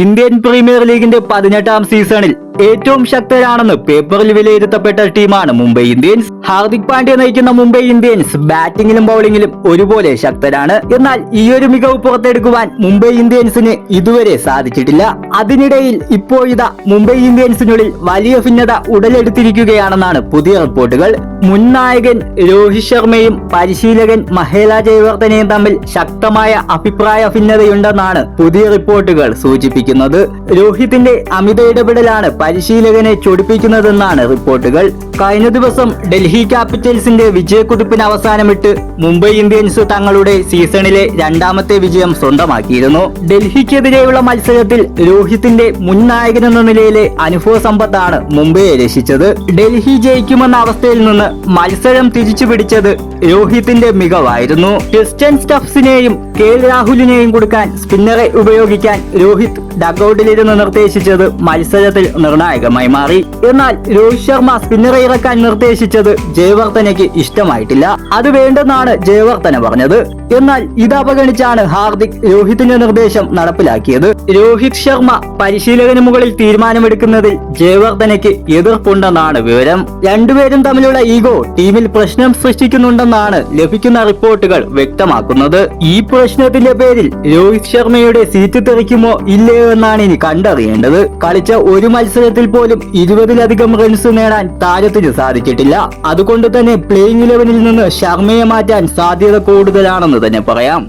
Indian premier ലീഗിന്റെ പതിനെട്ടാം സീസണിൽ ഏറ്റവും ശക്തരാണെന്ന് പേപ്പറിൽ വിലയിരുത്തപ്പെട്ട ടീമാണ് മുംബൈ ഇന്ത്യൻസ്. ഹാർദിക് പാണ്ഡ്യ നയിക്കുന്ന മുംബൈ ഇന്ത്യൻസ് ബാറ്റിംഗിലും ബൗളിംഗിലും ഒരുപോലെ ശക്തരാണ്. എന്നാൽ ഈ ഒരു മികവ് പുറത്തെടുക്കുവാൻ മുംബൈ ഇന്ത്യൻസിന് ഇതുവരെ സാധിച്ചിട്ടില്ല. അതിനിടയിൽ ഇപ്പോഴിതാ മുംബൈ ഇന്ത്യൻസിനുള്ളിൽ വലിയ ഭിന്നത ഉടലെടുത്തിരിക്കുകയാണെന്നാണ് പുതിയ റിപ്പോർട്ടുകൾ. മുൻ നായകൻ രോഹിത് ശർമ്മയും പരിശീലകൻ മഹേല ജയവർദ്ധനയും തമ്മിൽ ശക്തമായ അഭിപ്രായ ഭിന്നതയുണ്ടെന്നാണ് പുതിയ റിപ്പോർട്ടുകൾ സൂചിപ്പിക്കുന്നത്. രോഹിത്തിന്റെ അമിത ഇടപെടലാണ് പരിശീലകനെ ചൊടിപ്പിക്കുന്നതെന്നാണ് റിപ്പോർട്ടുകൾ. കഴിഞ്ഞ ദിവസം ഡൽഹി ക്യാപിറ്റൽസിന്റെ വിജയക്കുതിപ്പിന് അവസാനമിട്ട് മുംബൈ ഇന്ത്യൻസ് തങ്ങളുടെ സീസണിലെ രണ്ടാമത്തെ വിജയം സ്വന്തമാക്കിയിരുന്നു. ഡൽഹിക്കെതിരെയുള്ള മത്സരത്തിൽ രോഹിത്തിന്റെ മുൻ നായകൻ എന്ന നിലയിലെ അനുഭവ സമ്പത്താണ് മുംബൈയെ രക്ഷിച്ചത്. ഡൽഹി ജയിക്കുമെന്ന അവസ്ഥയിൽ നിന്ന് മത്സരം തിരിച്ചു പിടിച്ചത് രോഹിത്തിന്റെ മികവായിരുന്നു. ക്രിസ്റ്റ്യൻ സ്റ്റഫ്സിനെയും കെ രാഹുലിനെയും കൊടുക്കാൻ സ്പിന്നറെ ഉപയോഗിക്കാൻ രോഹിത് ഡഗൌട്ടിലിരുന്ന് നിർദ്ദേശിച്ചത് മത്സരത്തിൽ നിർണായകമായി മാറി. എന്നാൽ രോഹിത് ശർമ്മ സ്പിന്നറെ ഇറക്കാൻ നിർദ്ദേശിച്ചത് ജയവർദ്ധനയ്ക്ക് ഇഷ്ടമായിട്ടില്ല. അത് വേണ്ടെന്നാണ് ജയവർദ്ധന പറഞ്ഞത്. എന്നാൽ ഇത് അവഗണിച്ചാണ് ഹാർദിക് രോഹിത്തിന്റെ നിർദ്ദേശം നടപ്പിലാക്കിയത്. രോഹിത് ശർമ്മ പരിശീലകന് മുകളിൽ തീരുമാനമെടുക്കുന്നതിൽ ജയവർദ്ധനയ്ക്ക് എതിർപ്പുണ്ടെന്നാണ് വിവരം. രണ്ടുപേരും തമ്മിലുള്ള ഈഗോ ടീമിൽ പ്രശ്നം സൃഷ്ടിക്കുന്നുണ്ടെന്നാണ് ലഭിക്കുന്ന റിപ്പോർട്ടുകൾ വ്യക്തമാക്കുന്നത്. ഈ പ്രശ്നത്തിന്റെ പേരിൽ രോഹിത് ശർമ്മയുടെ സീറ്റ് തെറിക്കുമോ ഇല്ലയോ എന്നാണ് ഇനി കണ്ടറിയേണ്ടത്. കളിച്ച ഒരു മത്സരത്തിൽ പോലും ഇരുപതിലധികം റൺസ് നേടാൻ താരത്തിന് സാധിച്ചിട്ടില്ല. അതുകൊണ്ട് തന്നെ പ്ലേയിങ് ഇലവനിൽ നിന്ന് ശർമ്മയെ മാറ്റാൻ സാധ്യത കൂടുതലാണെന്ന് തന്നെ പറയാം.